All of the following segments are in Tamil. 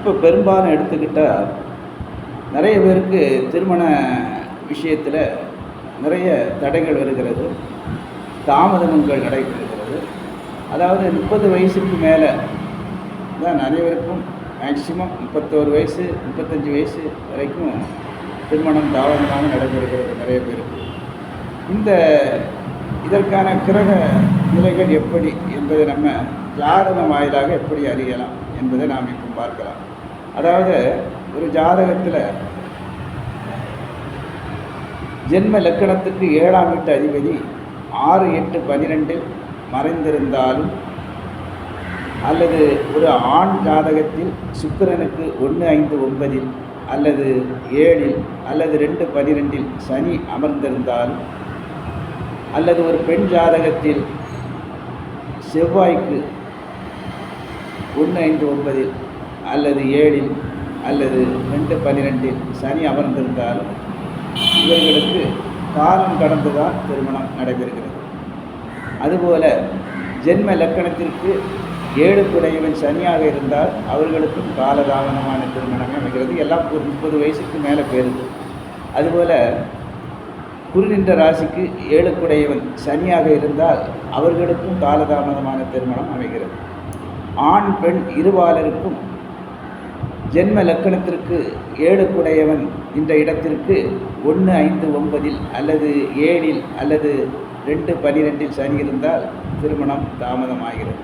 இப்போ பெரும்பாலும் எடுத்துக்கிட்டால் நிறைய பேருக்கு திருமண விஷயத்தில் நிறைய தடைகள் வருகிறது. தாமதங்கள் நடைபெறுகிறது. அதாவது முப்பது வயசுக்கு மேலே தான் அனைவருக்கும் மேக்சிமம் முப்பத்தோரு வயசு முப்பத்தஞ்சு வயசு வரைக்கும் திருமணம் தாமதமாக நடைபெறுகிறது நிறைய பேருக்கு. இந்த இதற்கான கிரக நிலைகள் எப்படி என்பதை நம்ம ஜாதகம் வாயிலாக எப்படி அறியலாம்? என்பதை நாம் இப்போ பார்க்கலாம். அதாவது ஒரு ஜாதகத்தில் ஜென்ம லக்கணத்துக்கு ஏழாம் வீட்டு அதிபதி ஆறு எட்டு பன்னிரெண்டில் மறைந்திருந்தாலும் அல்லது ஒரு ஆண் ஜாதகத்தில் சுக்கிரனுக்கு ஒன்று ஐந்து ஒன்பதில் அல்லது ஏழில் அல்லது ரெண்டு பனிரெண்டில் சனி அமர்ந்திருந்தாலும் அல்லது ஒரு பெண் ஜாதகத்தில் செவ்வாய்க்கு ஒன்று ஐந்து ஒன்பதில் அல்லது ஏழில் அல்லது ரெண்டு பன்னிரெண்டில் சனி அமர்ந்திருந்தாலும் இவர்களுக்கு காலம் கடந்து தான் திருமணம் நடைபெறுகிறது. அதுபோல ஜென்ம லக்கணத்திற்கு ஏழு குடையவன் சனியாக இருந்தால் அவர்களுக்கும் காலதாமதமான திருமணம் அமைகிறது. எல்லாம் ஒரு முப்பது வயசுக்கு மேலே பேருது அதுபோல் குறுநின்ற ராசிக்கு ஏழுக்குடையவன் சனியாக இருந்தால் அவர்களுக்கும் காலதாமதமான திருமணம் அமைகிறது. ஆண் பெண் இருபாலருக்கும் ஜென்ம லக்கணத்திற்கு ஏழு குடையவன் இந்த இடத்திற்கு ஒன்று ஐந்து ஒன்பதில் அல்லது ஏழில் அல்லது ரெண்டு பன்னிரெண்டில் சனி இருந்தால் திருமணம் தாமதமாகிறது.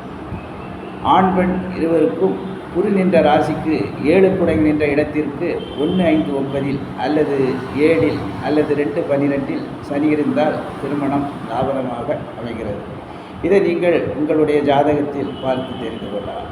ஆண் பெண் இருவருக்கும் குரு நின்ற ராசிக்கு ஏழு குடை நின்ற இடத்திற்கு ஒன்று ஐந்து ஒன்பதில் அல்லது ஏழில் அல்லது ரெண்டு பன்னிரெண்டில் சனி இருந்தால் திருமணம் தாமதமாக அமைகிறது. இதை நீங்கள் உங்களுடைய ஜாதகத்தில் பார்த்து தெரிந்து கொள்ளலாம்.